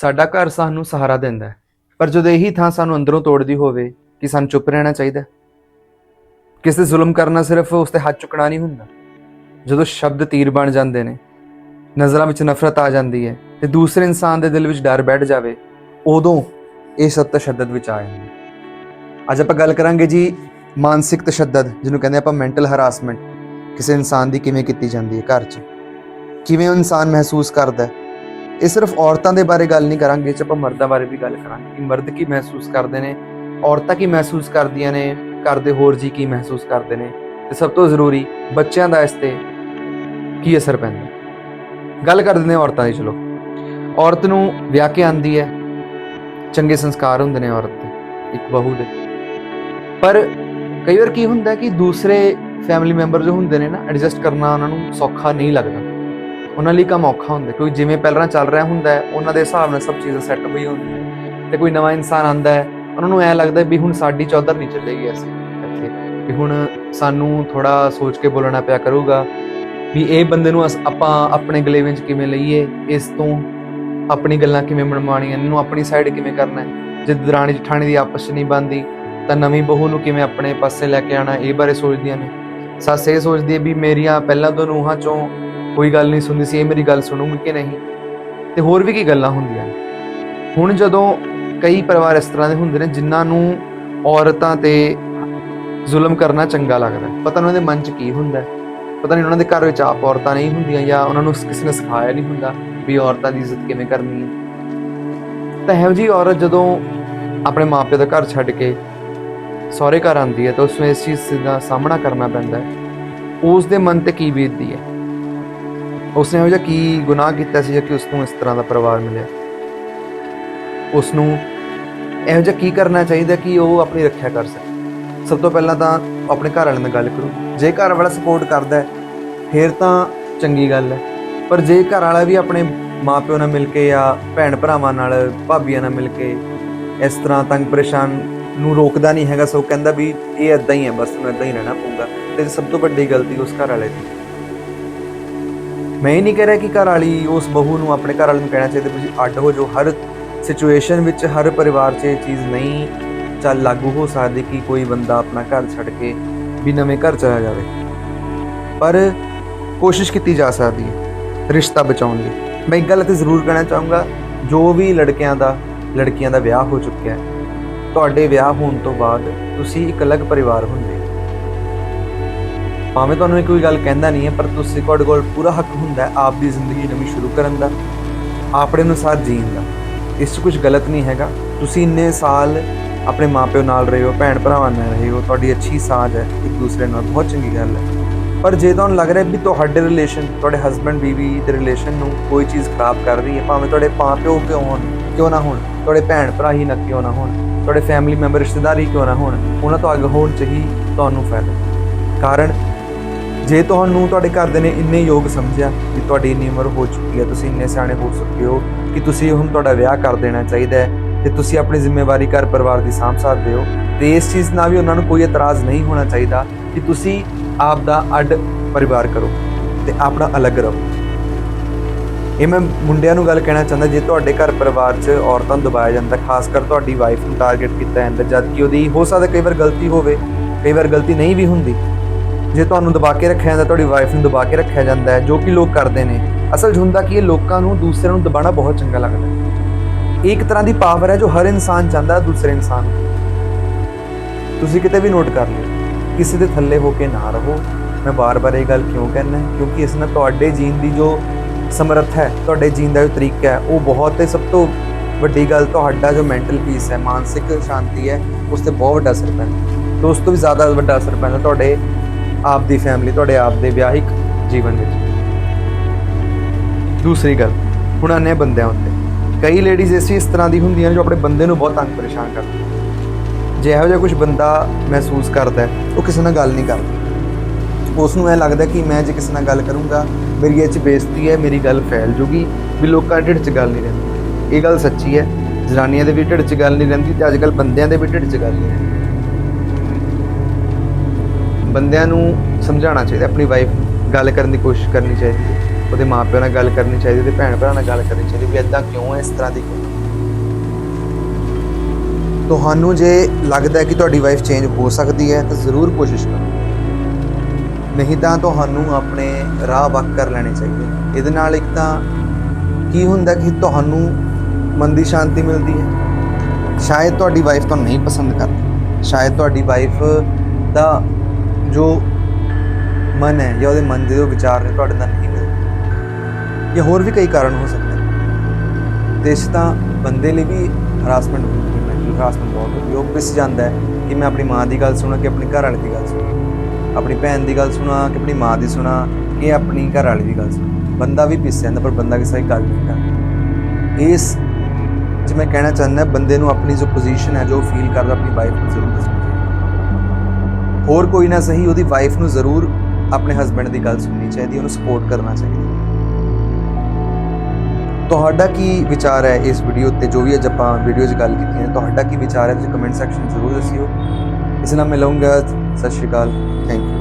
ਸਾਡਾ ਘਰ ਸਾਨੂੰ ਸਹਾਰਾ ਦਿੰਦਾ ਹੈ। ਪਰ ਜਦੋਂ ਇਹੀ ਥਾਂ ਸਾਨੂੰ ਅੰਦਰੋਂ ਤੋੜਦੀ ਹੋਵੇ ਕਿ ਸਾਨੂੰ ਚੁੱਪ ਰਹਿਣਾ ਚਾਹੀਦਾ ਕਿਸੇ ਜ਼ੁਲਮ ਕਰਨਾ ਸਿਰਫ ਉਸ ਤੇ ਹੱਥ ਚੁੱਕਣਾ ਨਹੀਂ ਹੁੰਦਾ। ਜਦੋਂ ਸ਼ਬਦ ਤੀਰ ਬਣ ਜਾਂਦੇ ਨੇ, ਨਜ਼ਰਾਂ ਵਿੱਚ ਨਫ਼ਰਤ ਆ ਜਾਂਦੀ ਹੈ ਤੇ ਦੂਸਰੇ ਇਨਸਾਨ ਦੇ ਦਿਲ ਵਿੱਚ ਡਰ ਬੈਠ ਜਾਵੇ, ਉਦੋਂ ਇਹ ਸਭ ਤਸ਼ੱਦਦ ਵਿੱਚ ਆ ਜਾਂਦਾ ਅੱਜ ਆਪਾਂ ਗੱਲ ਕਰਾਂਗੇ ਜੀ ਮਾਨਸਿਕ ਤਸ਼ੱਦਦ, ਜਿਹਨੂੰ ਕਹਿੰਦੇ ਆਪਾਂ ਮੈਂਟਲ ਹਰਾਸਮੈਂਟ ਕਿਸੇ ਇਨਸਾਨ ਦੀ ਕਿਵੇਂ ਕੀਤੀ ਜਾਂਦੀ ਹੈ ਘਰ 'ਚ? ਕਿਵੇਂ ਉਹ ਇਨਸਾਨ ਮਹਿਸੂਸ ਕਰਦਾ ਹੈ? ਇਹ ਸਿਰਫ ਔਰਤਾਂ ਦੇ ਬਾਰੇ ਗੱਲ ਨਹੀਂ ਕਰਾਂਗੇ 'ਚ ਆਪਾਂ ਮਰਦਾਂ ਬਾਰੇ ਵੀ ਗੱਲ ਕਰਾਂਗੇ। ਕਿ ਮਰਦ ਕੀ ਮਹਿਸੂਸ ਕਰਦੇ ਨੇ, ਔਰਤਾਂ ਕੀ ਮਹਿਸੂਸ ਕਰਦੀਆਂ ਨੇ, ਘਰ ਦੇ ਹੋਰ ਜੀ ਕੀ ਮਹਿਸੂਸ ਕਰਦੇ ਨੇ। ਤੇ ਸਭ ਤੋਂ ਜ਼ਰੂਰੀ ਬੱਚਿਆਂ ਦਾ ਇਸ ਤੇ ਕੀ ਅਸਰ ਪੈਂਦਾ ਗੱਲ ਕਰ ਦਿੰਦੇ ਹਾਂ ਔਰਤਾਂ ਦੀ, ਚਲੋ। ਔਰਤ ਨੂੰ ਵਿਆਹ ਕੇ ਆਂਦੀ ਹੈ, ਚੰਗੇ ਸੰਸਕਾਰ ਹੁੰਦੇ ਨੇ ਔਰਤ ਦੇ, ਇੱਕ ਬਹੂ ਦੇ। ਪਰ ਕਈ ਵਾਰ ਕੀ ਹੁੰਦਾ ਕਿ ਦੂਸਰੇ ਫੈਮਿਲੀ ਮੈਂਬਰ ਜੋ ਹੁੰਦੇ ਨੇ ਨਾ ਐਡਜਸਟ ਕਰਨਾ ਉਹਨਾਂ ਨੂੰ ਸੌਖਾ ਨਹੀਂ ਲੱਗਦਾ। ਉਹਨਾਂ ਲਈ ਕੰਮ ਔਖਾ ਹੁੰਦਾ ਕਿਉਂਕਿ ਜਿਵੇਂ ਪਹਿਲਾਂ ਚੱਲ ਰਿਹਾ ਹੁੰਦਾ ਹੈ, ਉਹਨਾਂ ਦੇ ਹਿਸਾਬ ਨਾਲ ਸਭ ਚੀਜ਼ਾਂ ਸੈੱਟ ਹੋਈ ਹੁੰਦੀਆਂ ਤੇ ਕੋਈ ਨਵਾਂ ਇਨਸਾਨ ਆਂਦਾ ਹੈ, ਉਹਨਾਂ ਨੂੰ ਐ ਲੱਗਦਾ ਵੀ ਹੁਣ ਸਾਡੀ ਚੌਧਰ ਨਹੀਂ ਚੱਲੇਗੀ ਅਸੀਂ ਇੱਥੇ, ਵੀ ਹੁਣ ਸਾਨੂੰ ਥੋੜਾ ਸੋਚ ਕੇ ਬੋਲਣਾ ਪਿਆ ਕਰੂਗਾ ਵੀ ਇਹ ਬੰਦੇ ਨੂੰ ਅਸ- ਆਪਾਂ ਆਪਣੇ ਗਲੇ ਵਿੱਚ ਕਿਵੇਂ ਲਈਏ, ਇਸ ਤੋਂ ਆਪਣੀ ਗੱਲਾਂ ਕਿਵੇਂ ਮਨਵਾਉਣੀਆਂ ਇਹਨੂੰ ਆਪਣੀ ਸਾਈਡ ਕਿਵੇਂ ਕਰਨਾ ਹੈ। ਜੇ ਦਰਾਣੀ ਜਠਾਣੀ ਦੀ ਆਪਸ 'ਚ ਨਹੀਂ ਬਣਦੀ, ਤਾਂ ਨਵੀਂ ਬਹੂ ਨੂੰ ਕਿਵੇਂ ਆਪਣੇ ਪਾਸੇ ਲੈ ਕੇ ਆਣਾ ਇਹ ਬਾਰੇ ਸੋਚਦੀਆਂ ਨੇ। ਸੱਸ ਇਹ ਸੋਚਦੀ ਹੈ ਵੀ ਮੇਰੀਆਂ ਪਹਿਲਾਂ ਤੋਂ ਨੂੰਹਾਂ ਚੋਂ ਕੋਈ ਗੱਲ ਨਹੀਂ ਸੁਣਦੀ ਸੀ, ਇਹ ਮੇਰੀ ਗੱਲ ਸੁਣੂਗੀ ਕਿ ਨਹੀਂ? ਤੇ ਹੋਰ ਵੀ ਕੀ ਗੱਲਾਂ ਹੁੰਦੀਆਂ ਹੁਣ ਜਦੋਂ ਕਈ ਪਰਿਵਾਰ ਇਸ ਤਰ੍ਹਾਂ ਦੇ ਹੁੰਦੇ ਨੇ ਜਿਨ੍ਹਾਂ ਨੂੰ ਔਰਤਾਂ ਤੇ ਜ਼ੁਲਮ ਕਰਨਾ ਚੰਗਾ ਲੱਗਦਾ ਪਤਾ ਨਹੀਂ ਉਹਨਾਂ ਦੇ ਮਨ 'ਚ ਕੀ ਹੁੰਦਾ ਪਤਾ ਨਹੀਂ ਉਹਨਾਂ ਦੇ ਘਰ ਵਿੱਚ ਆਪ ਔਰਤਾਂ ਨਹੀਂ ਹੁੰਦੀਆਂ ਜਾਂ ਉਹਨਾਂ ਨੂੰ ਕਿਸੇ ਨੇ ਸਿਖਾਇਆ ਨਹੀਂ ਹੁੰਦਾ ਵੀ ਔਰਤਾਂ ਦੀ ਇੱਜ਼ਤ ਕਿਵੇਂ ਕਰਨੀ ਹੈ। ਤਾਂ ਇਹੋ ਜਿਹੀ ਔਰਤ ਜਦੋਂ ਆਪਣੇ ਮਾਪਿਆਂ ਦਾ ਘਰ ਛੱਡ ਕੇ ਸਹੁਰੇ ਘਰ ਆਉਂਦੀ ਹੈ ਤਾਂ ਉਸ ਨੂੰ ਇਸ ਚੀਜ਼ ਦਾ ਸਾਹਮਣਾ ਕਰਨਾ ਪੈਂਦਾ ਹੈ। ਉਸ ਦੇ ਮਨ ਤੇ ਕੀ ਬੀਤਦੀ ਹੈ? ਉਸਨੇ ਇਹੋ ਜਿਹਾ ਕੀ ਗੁਨਾਹ ਕੀਤਾ ਸੀ ਕਿ ਉਸ ਨੂੰ ਇਸ ਤਰ੍ਹਾਂ ਦਾ ਪਰਿਵਾਰ ਮਿਲਿਆ? ਉਸ ਨੂੰ ਇਹੋ ਜਿਹਾ ਕੀ ਕਰਨਾ ਚਾਹੀਦਾ ਕਿ ਉਹ ਆਪਣੀ ਰੱਖਿਆ ਕਰ ਸਕੇ? ਸਭ ਤੋਂ ਪਹਿਲਾਂ ਤਾਂ ਆਪਣੇ ਘਰ ਵਾਲਿਆਂ ਨਾਲ ਗੱਲ ਕਰੋ। ਜੇ ਘਰ ਵਾਲਾ ਸਪੋਰਟ ਕਰਦਾ ਹੈ, ਫਿਰ ਤਾਂ ਚੰਗੀ ਗੱਲ ਹੈ। ਪਰ ਜੇ ਘਰ ਵਾਲਾ ਵੀ ਆਪਣੇ ਮਾਪਿਓ ਨਾਲ ਮਿਲ ਕੇ ਜਾਂ ਭੈਣ ਭਰਾਵਾਂ ਨਾਲ, ਭਾਬੀਆਂ ਨਾਲ ਮਿਲ ਕੇ ਇਸ ਤਰ੍ਹਾਂ ਤੰਗ ਪਰੇਸ਼ਾਨ ਨੂੰ ਰੋਕਦਾ ਨਹੀਂ ਹੈਗਾ, ਸੋ ਕਹਿੰਦਾ ਵੀ ਇਹ ਇਦਾਂ ਹੀ ਹੈ, ਬਸ ਨੂੰ ਇਦਾਂ ਹੀ ਰਹਿਣਾ ਪਊਗਾ। ਤੇ ਸਭ ਤੋਂ ਵੱਡੀ ਗਲਤੀ ਉਸ ਘਰ ਵਾਲੇ ਦੀ ਮੈਂ ਇਹ ਨਹੀਂ ਕਹਿ ਰਿਹਾ ਕਿ ਘਰ ਵਾਲੀ ਉਸ ਬਹੂ ਨੂੰ ਆਪਣੇ ਘਰ ਵਾਲੇ ਨੂੰ ਕਹਿਣਾ ਚਾਹੀਦਾ ਤੁਸੀਂ ਅੱਡ ਹੋ ਜੋ ਹਰ ਸਿਚੁਏਸ਼ਨ ਵਿੱਚ ਹਰ ਪਰਿਵਾਰ 'ਚ ਇਹ ਚੀਜ਼ ਨਹੀਂ ਚੱਲ ਲਾਗੂ ਹੋ ਸਕਦੀ ਕਿ ਕੋਈ ਬੰਦਾ ਆਪਣਾ ਘਰ ਛੱਡ ਕੇ ਵੀ ਨਵੇਂ ਘਰ ਚਲਾ ਜਾਵੇ। ਪਰ ਕੋਸ਼ਿਸ਼ ਕੀਤੀ ਜਾ ਸਕਦੀ ਹੈ ਰਿਸ਼ਤਾ ਬਚਾਉਣ ਲਈ ਮੈਂ ਇੱਕ ਗੱਲ ਤੇ ਜ਼ਰੂਰ ਕਹਿਣਾ ਚਾਹੂੰਗਾ, ਜੋ ਵੀ ਲੜਕਿਆਂ ਦਾ, ਲੜਕੀਆਂ ਦਾ ਵਿਆਹ ਹੋ ਚੁੱਕਿਆ ਹੈ, ਤੁਹਾਡੇ ਵਿਆਹ ਹੋਣ ਤੋਂ ਬਾਅਦ ਤੁਸੀਂ ਇੱਕ ਅਲੱਗ ਪਰਿਵਾਰ ਹੁੰਦੇ ਹੋ ਭਾਵੇਂ ਤੁਹਾਨੂੰ ਇਹ ਕੋਈ ਗੱਲ ਕਹਿੰਦਾ ਨਹੀਂ ਹੈ, ਪਰ ਤੁਸੀਂ ਤੁਹਾਡੇ ਕੋਲ ਪੂਰਾ ਹੱਕ ਹੁੰਦਾ ਹੈ ਆਪ ਦੀ ਜ਼ਿੰਦਗੀ ਨਵੀਂ ਸ਼ੁਰੂ ਕਰਨ ਦਾ, ਆਪਣੇ ਅਨੁਸਾਰ ਜੀਣ ਦਾ। ਇਸ 'ਚ ਕੁਝ ਗਲਤ ਨਹੀਂ ਹੈਗਾ। ਤੁਸੀਂ ਇੰਨੇ ਸਾਲ ਆਪਣੇ ਮਾਪਿਓ ਨਾਲ ਰਹੇ ਹੋ ਭੈਣ ਭਰਾਵਾਂ ਨਾਲ ਰਹੇ ਹੋ, ਤੁਹਾਡੀ ਅੱਛੀ ਸਾਂਝ ਹੈ ਇੱਕ ਦੂਸਰੇ ਨਾਲ, ਬਹੁਤ ਚੰਗੀ ਗੱਲ ਹੈ। ਪਰ ਜੇ ਤੁਹਾਨੂੰ ਲੱਗ ਰਿਹਾ ਵੀ ਤੁਹਾਡੇ ਰਿਲੇਸ਼ਨ ਤੁਹਾਡੇ ਹਸਬੰਡ ਬੀਵੀ ਦੇ ਰਿਲੇਸ਼ਨ ਨੂੰ ਕੋਈ ਚੀਜ਼ ਖਰਾਬ ਕਰ ਰਹੀ ਹੈ, ਭਾਵੇਂ ਤੁਹਾਡੇ ਮਾਪਿਓ ਕਿਉਂ ਹੋਣ, ਕਿਉਂ ਨਾ ਹੋਣ, ਤੁਹਾਡੇ ਭੈਣ ਭਰਾ ਹੀ ਨਾ ਕਿਉਂ ਨਾ ਹੋਣ, ਤੁਹਾਡੇ ਫੈਮਿਲੀ ਮੈਂਬਰ ਰਿਸ਼ਤੇਦਾਰ ਹੀ ਕਿਉਂ ਨਾ ਹੋਣ, ਉਹਨਾਂ ਤੋਂ ਅੱਗ ਹੋਣ ਚ ਹੀ ਤੁਹਾਨੂੰ ਫਾਇਦਾ। ਕਾਰਨ ਜੇ ਤੁਹਾਨੂੰ ਤੁਹਾਡੇ ਘਰ ਦੇ ਨੇ ਇੰਨੇ ਯੋਗ ਸਮਝਿਆ ਕਿ ਤੁਹਾਡੀ ਇੰਨੀ ਉਮਰ ਹੋ ਚੁੱਕੀ ਹੈ, ਤੁਸੀਂ ਇੰਨੇ ਸਿਆਣੇ ਹੋ ਚੁੱਕੇ ਹੋ ਕਿ ਤੁਸੀਂ ਹੁਣ ਤੁਹਾਡਾ ਵਿਆਹ ਕਰ ਦੇਣਾ ਚਾਹੀਦਾ ਹੈ ਤੇ ਤੁਸੀਂ ਆਪਣੀ ਜ਼ਿੰਮੇਵਾਰੀ ਘਰ ਪਰਿਵਾਰ ਦੀ ਸਾਂਭ ਸਕਦੇ ਹੋ, ਤੇ ਇਸ ਚੀਜ਼ ਨਾਲ ਵੀ ਉਹਨਾਂ ਨੂੰ ਕੋਈ ਇਤਰਾਜ਼ ਨਹੀਂ ਹੋਣਾ ਚਾਹੀਦਾ ਕਿ ਤੁਸੀਂ ਆਪ ਦਾ ਅੱਡ ਪਰਿਵਾਰ ਕਰੋ ਤੇ ਆਪਣਾ ਅਲੱਗ ਰਹੋ। ਇਹ ਮੈਂ ਮੁੰਡਿਆਂ ਨੂੰ ਗੱਲ ਕਹਿਣਾ ਚਾਹੁੰਦਾ, ਜੇ ਤੁਹਾਡੇ ਘਰ ਪਰਿਵਾਰ 'ਚ ਔਰਤਾਂ ਨੂੰ ਦਬਾਇਆ ਜਾਂਦਾ, ਖਾਸ ਕਰ ਤੁਹਾਡੀ ਵਾਈਫ ਨੂੰ ਟਾਰਗੇਟ ਕੀਤਾ ਜਾਂਦਾ ਜਦ ਕਿ ਉਹਦੀ ਹੋ ਸਕਦਾ ਕਈ ਵਾਰ ਗਲਤੀ ਹੋਵੇ, ਕਈ ਵਾਰ ਗਲਤੀ ਨਹੀਂ ਵੀ ਹੁੰਦੀ ਜੇ ਤੁਹਾਨੂੰ ਦਬਾ ਕੇ ਰੱਖਿਆ ਜਾਂਦਾ, ਤੁਹਾਡੀ ਵਾਈਫ ਨੂੰ ਦਬਾ ਕੇ ਰੱਖਿਆ ਜਾਂਦਾ ਹੈ, ਜੋ ਕਿ ਲੋਕ ਕਰਦੇ ਨੇ। ਅਸਲ 'ਚ ਹੁੰਦਾ ਕਿ ਇਹ ਲੋਕਾਂ ਨੂੰ ਦੂਸਰਿਆਂ ਨੂੰ ਦਬਾਣਾ ਬਹੁਤ ਚੰਗਾ ਲੱਗਦਾ ਹੈ। ਇਹ ਇੱਕ ਤਰ੍ਹਾਂ ਦੀ ਪਾਵਰ ਹੈ ਜੋ ਹਰ ਇਨਸਾਨ ਚਾਹੁੰਦਾ ਦੂਸਰੇ ਇਨਸਾਨ ਤੁਸੀਂ ਕਿਤੇ ਵੀ ਨੋਟ ਕਰ ਲਿਓ, ਕਿਸੇ ਦੇ ਥੱਲੇ ਹੋ ਕੇ ਨਾ ਰਹੋ। ਮੈਂ ਬਾਰ-ਬਾਰ ਇਹ ਗੱਲ ਕਿਉਂ ਕਹਿੰਦਾ ਕਿਉਂਕਿ ਇਸ ਨਾਲ ਤੁਹਾਡੇ ਜੀਣ ਦੀ ਜੋ ਸਮਰੱਥ ਹੈ, ਤੁਹਾਡੇ ਜੀਣ ਦਾ ਜੋ ਤਰੀਕਾ ਹੈ, ਉਹ ਬਹੁਤ ਤੇ ਸਭ ਤੋਂ ਵੱਡੀ ਗੱਲ ਤੁਹਾਡਾ ਜੋ ਮੈਂਟਲ ਪੀਸ ਹੈ, ਮਾਨਸਿਕ ਸ਼ਾਂਤੀ ਹੈ, ਉਸ ਤੇ ਬਹੁਤ ਵੱਡਾ ਅਸਰ ਪੈਂਦਾ ਤੇ ਉਸ ਤੋਂ ਵੀ ਜ਼ਿਆਦਾ ਵੱਡਾ ਅਸਰ ਪੈਂਦਾ ਤੁਹਾਡੇ ਆਪ ਦੀ ਫੈਮਿਲੀ ਤੁਹਾਡੇ ਆਪ ਦੇ ਵਿਆਹਿਕ ਜੀਵਨ ਵਿੱਚ। ਦੂਸਰੀ ਗੱਲ, ਹੁਣ ਆਨੇ ਬੰਦਿਆਂ ਉੱਤੇ। ਕਈ ਲੇਡੀਜ਼ ਇਸ ਇਸ ਤਰ੍ਹਾਂ ਦੀ ਹੁੰਦੀਆਂ ਨੇ ਜੋ ਆਪਣੇ ਬੰਦੇ ਨੂੰ ਬਹੁਤ ਤੰਗ ਪਰੇਸ਼ਾਨ ਕਰਦੀਆਂ ਜੇ ਇਹੋ ਜਿਹਾ ਕੁਝ ਬੰਦਾ ਮਹਿਸੂਸ ਕਰਦਾ ਉਹ ਕਿਸੇ ਨਾਲ ਗੱਲ ਨਹੀਂ ਕਰਦਾ। ਉਸ ਨੂੰ ਇਹ ਲੱਗਦਾ ਕਿ ਮੈਂ ਜੇ ਕਿਸੇ ਨਾਲ ਗੱਲ ਕਰੂੰਗਾ, ਮੇਰੀ ਇਹ ਚ ਬੇਇੱਜ਼ਤੀ ਹੈ, ਮੇਰੀ ਗੱਲ ਫੈਲ ਜੂਗੀ, ਵੀ ਲੋਕਾਂ ਢਿੱਡ 'ਚ ਗੱਲ ਨਹੀਂ ਰਹਿੰਦੀ। ਇਹ ਗੱਲ ਸੱਚੀ ਹੈ, ਜਨਾਨੀਆਂ ਦੇ ਵੀ ਢਿੱਡ 'ਚ ਗੱਲ ਨਹੀਂ ਰਹਿੰਦੀ ਤੇ ਅੱਜਕੱਲ ਬੰਦਿਆਂ ਦੇ ਵੀ ਢਿੱਡ 'ਚ ਗੱਲ ਨਹੀਂ ਰਹਿੰਦੀ। ਬੰਦਿਆਂ ਨੂੰ ਸਮਝਾਉਣਾ ਚਾਹੀਦਾ, ਆਪਣੀ ਵਾਈਫ ਗੱਲ ਕਰਨ ਦੀ ਕੋਸ਼ਿਸ਼ ਕਰਨੀ ਚਾਹੀਦੀ ਹੈ, ਉਹਦੇ ਮਾਪਿਆਂ ਨਾਲ ਗੱਲ ਕਰਨੀ ਚਾਹੀਦੀ ਤੇ ਭੈਣ ਭਰਾ ਨਾਲ ਗੱਲ ਕਰਨੀ ਚਾਹੀਦੀ ਵੀ ਇਦਾਂ ਕਿਉਂ ਹੈ, ਇਸ ਤਰ੍ਹਾਂ ਦੀ ਕਿਉਂ ਤੁਹਾਨੂੰ ਜੇ ਲੱਗਦਾ ਹੈ ਕਿ ਤੁਹਾਡੀ ਵਾਈਫ ਚੇਂਜ ਹੋ ਸਕਦੀ ਹੈ, ਤਾਂ ਜ਼ਰੂਰ ਕੋਸ਼ਿਸ਼ ਕਰੋ। ਨਹੀਂ ਤਾਂ ਤੁਹਾਨੂੰ ਆਪਣੇ ਰਾਹ ਵੱਖ ਕਰ ਲੈਣੇ ਚਾਹੀਦੇ ਇਹਦੇ ਨਾਲ ਇੱਕ ਤਾਂ ਕੀ ਹੁੰਦਾ ਕਿ ਤੁਹਾਨੂੰ ਮਨ ਦੀ ਸ਼ਾਂਤੀ ਮਿਲਦੀ ਹੈ। ਸ਼ਾਇਦ ਤੁਹਾਡੀ ਵਾਈਫ ਤੁਹਾਨੂੰ ਨਹੀਂ ਪਸੰਦ ਕਰਦੀ। ਸ਼ਾਇਦ ਤੁਹਾਡੀ ਵਾਈਫ ਦਾ ਜੋ ਮਨ ਹੈ ਜਾਂ ਉਹਦੇ ਮਨ ਦੇ ਜੋ ਵਿਚਾਰ ਨੇ, ਤੁਹਾਡੇ ਨਾਲ ਨਹੀਂ ਮਿਲਦੇ। ਜਾਂ ਹੋਰ ਵੀ ਕਈ ਕਾਰਨ ਹੋ ਸਕਦੇ ਨੇ। ਤੇ ਇਸ ਤਾਂ ਬੰਦੇ ਲਈ ਵੀ ਹਰਾਸਮੈਂਟ ਹੁੰਦੀ ਹੈ ਮੈਂਟਲ ਹਰਾਸਮੈਂਟ ਬਹੁਤ ਹੁੰਦੀ ਉਹ ਪਿਸ ਜਾਂਦਾ ਹੈ ਕਿ ਮੈਂ ਆਪਣੀ ਮਾਂ ਦੀ ਗੱਲ ਸੁਣਾ ਕਿ ਆਪਣੀ ਘਰ ਵਾਲੀ ਦੀ ਗੱਲ ਸੁਣਾ? ਆਪਣੀ ਭੈਣ ਦੀ ਗੱਲ ਸੁਣਾ ਕਿ ਆਪਣੀ ਮਾਂ ਦੀ ਸੁਣਾ ਕਿ ਆਪਣੀ ਘਰ ਵਾਲੀ ਦੀ ਗੱਲ ਸੁਣਾ? ਬੰਦਾ ਵੀ ਪਿਸ ਜਾਂਦਾ, ਪਰ ਬੰਦਾ ਕਿਸੇ ਦੀ ਗੱਲ ਨਹੀਂ ਕਰਦਾ। ਇਸ ਚ ਮੈਂ ਕਹਿਣਾ ਚਾਹੁੰਦਾ, ਬੰਦੇ ਨੂੰ ਆਪਣੀ ਜੋ ਪੋਜੀਸ਼ਨ ਹੈ, ਜੋ ਫੀਲ ਕਰਦਾ, ਆਪਣੀ ਵਾਈਫ ਨੂੰ ਜ਼ਰੂਰ ਦੱਸਣਾ ਹੋਰ ਕੋਈ ਨਾ ਸਹੀ, ਉਹਦੀ ਵਾਈਫ ਨੂੰ ਜ਼ਰੂਰ ਆਪਣੇ ਹਸਬੰਡ ਦੀ ਗੱਲ ਸੁਣਨੀ ਚਾਹੀਦੀ ਉਹਨੂੰ ਸਪੋਰਟ ਕਰਨਾ ਚਾਹੀਦਾ ਤੁਹਾਡਾ ਕੀ ਵਿਚਾਰ ਹੈ ਇਸ ਵੀਡੀਓ ਤੇ ਜੋ ਵੀ ਅੱਜ ਆਪਾਂ ਵੀਡੀਓ 'ਚ ਗੱਲ ਕੀਤੀ ਹੈ, ਤੁਹਾਡਾ ਕੀ ਵਿਚਾਰ ਹੈ? ਤੁਸੀਂ ਕਮੈਂਟ ਸੈਕਸ਼ਨ ਜ਼ਰੂਰ ਦੱਸਿਓ। ਇਸ ਨਾਲ ਮਿਲਾਂਗਾ ਸਤਿ ਸ਼੍ਰੀ ਅਕਾਲ। Thank you